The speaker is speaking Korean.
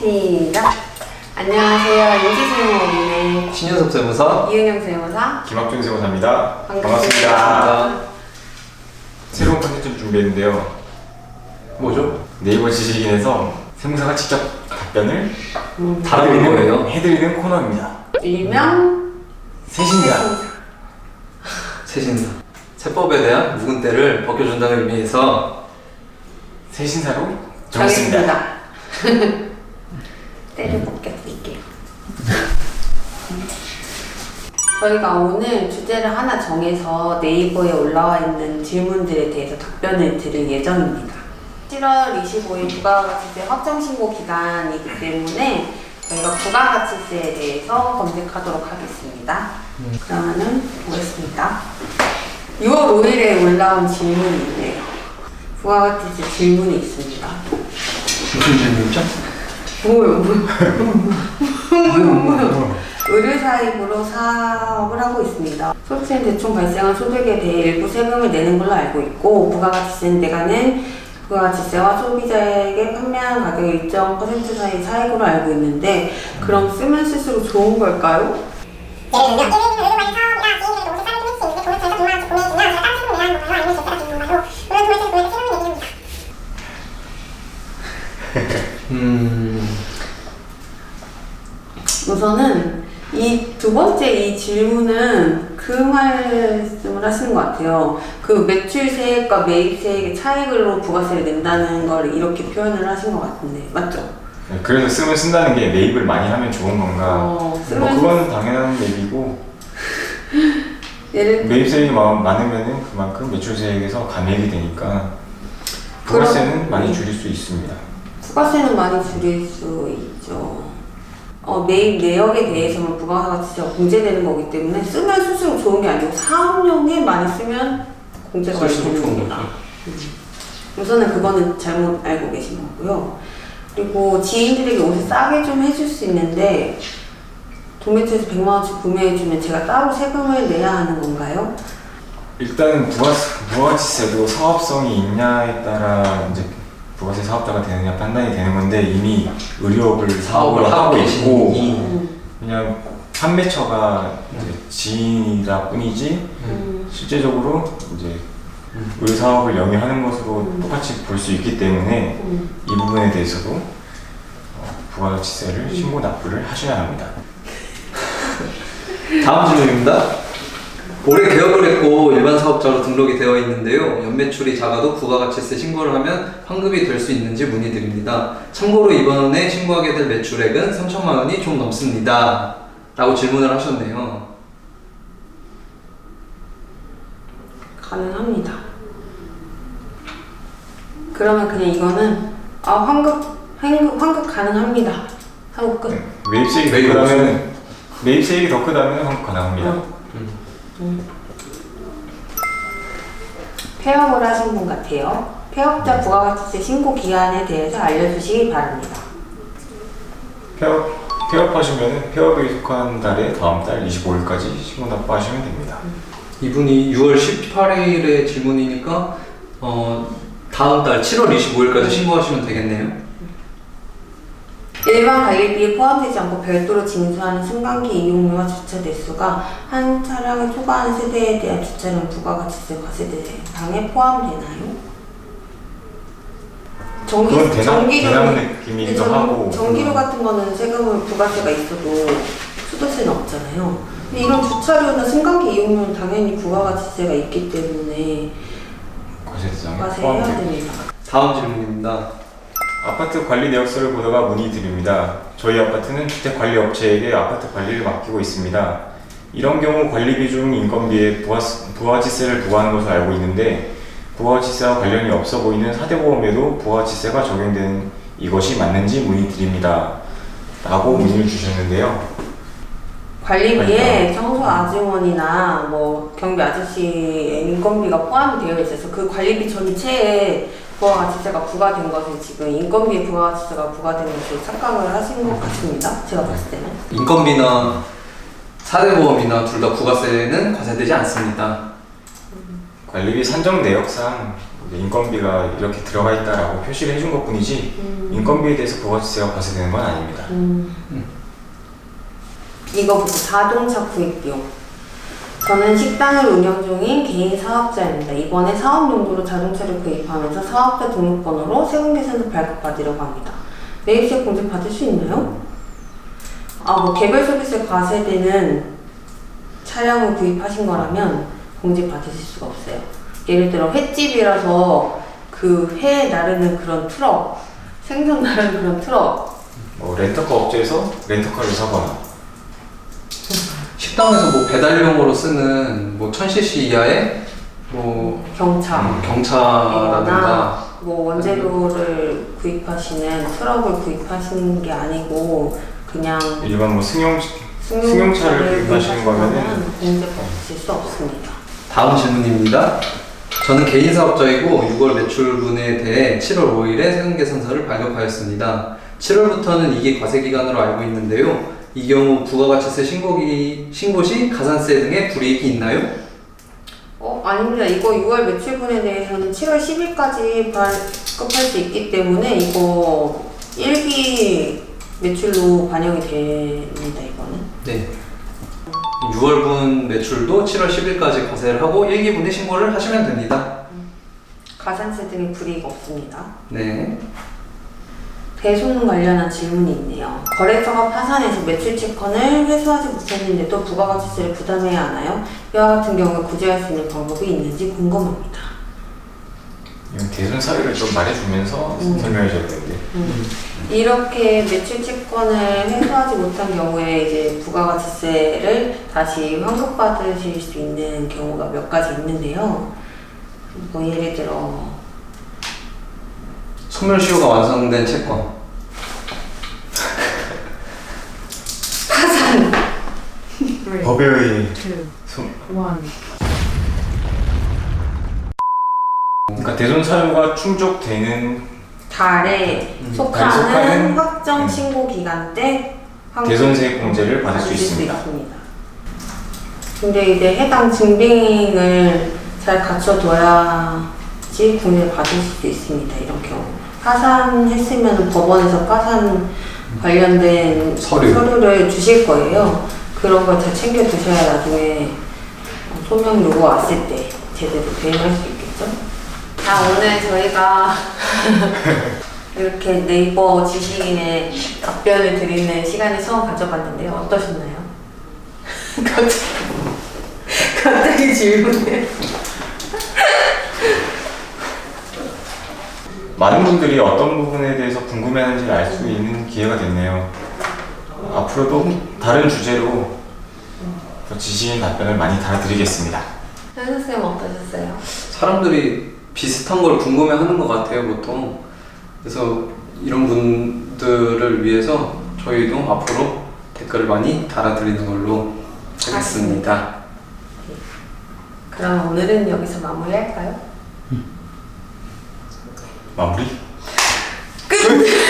시작. 안녕하세요. 인지세무원의 신현섭 세무사 이은영 세무사. 김학준 세무사입니다. 반갑습니다. 반갑습니다. 새로운 컨텐츠를 준비했는데요. 뭐죠? 네이버 지식인에서 세무사가 직접 답변을 다른 거예요? 해드리는 코너입니다. 일명 세신자. 세신사 세법에 대한 묵은 때를 벗겨준다는 의미에서 세신사로 정했습니다. 정했습니다. 때를 벗겨드릴게요. 저희가 오늘 주제를 하나 정해서 네이버에 올라와 있는 질문들에 대해서 답변을 드릴 예정입니다. 7월 25일 부가가치세 확정신고 기간이기 때문에 저희가 부가가치세에 대해서 검색하도록 하겠습니다. 그러면은 보겠습니다. 6월 5일에 올라온 질문이 있네요. 부가가치세 질문이 있습니다. 무슨 질문이죠? 뭐요, 뭐요, 뭐요. 의류 사입으로 사업을 하고 있습니다. 소득세는 대충 발생한 소득에 대해 일부 세금을 내는 걸로 알고 있고 부가가치세는 내가는 부가가치세와 소비자에게 판매한 가격 일정 퍼센트 사이 차익으로 알고 있는데 그럼 쓰면 쓸수록 좋은 걸까요? 예를 들면 1인 의료 관련 사업이나 지인들이 옷을 사는 금액이 있는데 돈을 전에서 2만 원씩 구매했으면 내가 하는 건가요? 아니면 제가 주는 건가요? 물론 돈을 세금을 내게 합니다. 음 우선은 이 두 번째 이 질문은 그 말씀을 하시는 것 같아요. 그 매출세액과 매입세액의 차익으로 부가세를 낸다는 걸 이렇게 표현을 하신 것 같은데 맞죠? 네, 그래서 쓰면 쓴다는 게 매입을 많이 하면 좋은 건가? 어, 뭐 쓰면 그건 당연한 얘기고 예를 매입세액이 마- 많으면은 그만큼 매출세액에서 감액이 되니까 부가세는 그럼- 많이 줄일 수 있습니다. 부가세는 많이 줄일 수 있죠. 어, 매입 내역에 대해서는 부가가치세가 공제되는 거기 때문에 쓰면 쓸수록 좋은 게 아니고 사업용에 많이 쓰면 공제가 되는 좋은 겁니다. 거죠. 우선은 그거는 잘못 알고 계신 거고요. 그리고 지인들에게 옷을 싸게 좀 해줄 수 있는데 도매체에서 100만 원씩 구매해주면 제가 따로 세금을 내야 하는 건가요? 일단 부가 부가가치세도 사업성이 있냐에 따라 이제 부가세 사업자가 되느냐 판단이 되는 건데 이미 의료업을 사업을 하고 있고 계시니 음, 그냥 판매처가 이제 지인이라 뿐이지 음, 실제적으로 이제 음. 의료 사업을 영위하는 것으로 똑같이 볼 수 있기 때문에 음. 이 부분에 대해서도 어, 부가가치세를 신고 납부를 하셔야 합니다. 다음 질문입니다. 올해 개업을 했고 사업자로 등록이 되어 있는데요. 연매출이 작아도 부가가치세 신고를 하면 환급이 될 수 있는지 문의드립니다. 참고로 이번에 신고하게 될 매출액은 3천만 원이 좀 넘습니다. 라고 질문을 하셨네요. 가능합니다. 그러면 그냥 이거는 아 환급 환급, 환급 가능합니다. 하고 끝. 네, 매입세액이 더 매입 크다면 매입세액이 더 크다면 환급 가능합니다. 음. 음. 폐업을 하신 분 같아요. 폐업자 부가가치세 신고 기한에 대해서 알려주시기 바랍니다. 폐업 폐업하시면 폐업에 속한 달에 다음 달 25일까지 신고 납부하시면 됩니다. 이분이 6월 18일에 질문이니까 어, 다음 달 7월 25일까지 신고하시면 되겠네요. 일반 관리비에 포함되지 않고 별도로 징수하는 승강기 이용료와 주차 대수가 한 차량을 초과하는 세대에 대한 주차량 부가가치세 과세 대상에 포함되나요? 전기, 그건 전기료, 대납 느낌이기도 전- 하고 전기료 같은 거는 세금을 부가세가 있어도 수도세는 없잖아요. 근데 이런 주차료나 승강기 이용료는 당연히 부가가치세가 있기 때문에 과세 대상에 과세해야 포함됩니다. 됩니다. 다음 질문입니다. 아파트 관리 내역서를 보다가 문의드립니다. 저희 아파트는 주택관리업체에게 아파트 관리를 맡기고 있습니다. 이런 경우 관리비 중 인건비에 부가, 부가가치세를 부과하는 것으로 알고 있는데 부가가치세와 관련이 없어 보이는 사대보험에도 부가가치세가 적용되는 이것이 맞는지 문의드립니다. 라고 문의를 주셨는데요. 관리비에 청소 아주머니나 뭐 경비 아저씨의 인건비가 포함이 되어 있어서 그 관리비 전체에 부가가치세가 부과된 것은 지금 인건비에 부가가치세가 부과된 것을 착각을 하신 것 같습니다. 제가 봤을 때는. 인건비나 사대보험이나 둘 다 부가세는 과세되지 않습니다. 관리비 산정 내역상 이제 인건비가 이렇게 들어가 있다라고 표시를 해준 것 뿐이지 인건비에 대해서 부가세가 과세되는 건 아닙니다. 음. 이거 보고 자동차 구입 비용. 저는 식당을 운영 중인 개인 사업자입니다. 이번에 사업 용도로 자동차를 구입하면서 사업자 등록번호로 세금계산서 발급받으려고 합니다. 매입세 공제 받을 수 있나요? 아, 뭐 개별 서비스 과세되는 차량을 구입하신 거라면 공제 받으실 수가 없어요. 예를 들어 횟집이라서 그 회 나르는 그런 트럭, 생선 나르는 그런 트럭, 뭐 렌터카 업체에서 렌터카를 사거나 식당에서 뭐 배달용으로 쓰는 뭐 1000cc 이하의 뭐 경차, 음, 경차라든가 뭐 원재료를 구입하시는 트럭을 구입하시는 게 아니고 그냥 일반 뭐 승용 승용차를 승용차를 구입하시는 거면은 공제 받으실 수 없습니다. 다음 질문입니다. 저는 개인 사업자이고 6월 매출분에 대해 7월 5일에 세금계산서를 발급하였습니다. 7월부터는 이게 과세 기간으로 알고 있는데요. 이 경우 부가가치세 신고기, 신고 시 가산세 등의 불이익이 있나요? 어, 아닙니다. 이거 6월 매출분에 대해서는 7월 10일까지 발급할 수 있기 때문에 이거 1기 매출로 반영이 됩니다, 이거는. 네. 6월분 매출도 7월 10일까지 과세를 하고 1기분에 신고를 하시면 됩니다. 가산세 등의 불이익 없습니다. 네. 대손 관련한 질문이 있네요. 거래처가 파산해서 매출 채권을 회수하지 못했는데도 부가가치세를 부담해야 하나요? 이와 같은 경우에 구제할 수 있는 방법이 있는지 궁금합니다. 이건 대손 사유를 좀 말해주면서 음. 설명해 줘야 되는데 이렇게 매출 채권을 회수하지 못한 경우에 이제 부가가치세를 다시 환급받으실 수 있는 경우가 몇 가지 있는데요. 뭐 예를 들어 소멸시효가 완성된 채권. 파산, 법에 의해 two, 소- one. 그러니까 대손 사유가 충족되는 달에 음, 속하는 속하는, 확정 음. 신고 기간 때 환급 대손세 공제를 받을 수 있습니다. 근데 이제 해당 증빙을 잘 갖춰둬야지 구매를 받을 수도 있습니다. 이런 경우. 파산했으면 법원에서 파산 관련된 서류. 를 주실 거예요. 그런 걸잘 챙겨 두셔야 나중에 소명 요구 왔을 때 제대로 대응할 수 있겠죠? 자, 오늘 저희가 이렇게 네이버 지식인의 답변을 드리는 시간을 처음 가져봤는데요. 어떠셨나요? 갑자기, 갑자기 질문을. 많은 분들이 어떤 부분에 대해서 궁금해하는지를 알 수 있는 기회가 됐네요. 앞으로도 다른 주제로 더 지식인 답변을 많이 달아드리겠습니다. 현수 쌤 어떠셨어요? 사람들이 비슷한 걸 궁금해 하는 것 같아요, 보통. 그래서 이런 분들을 위해서 저희도 앞으로 댓글을 많이 달아드리는 걸로 하겠습니다. 그럼 오늘은 여기서 마무리할까요? 마무리? 끝!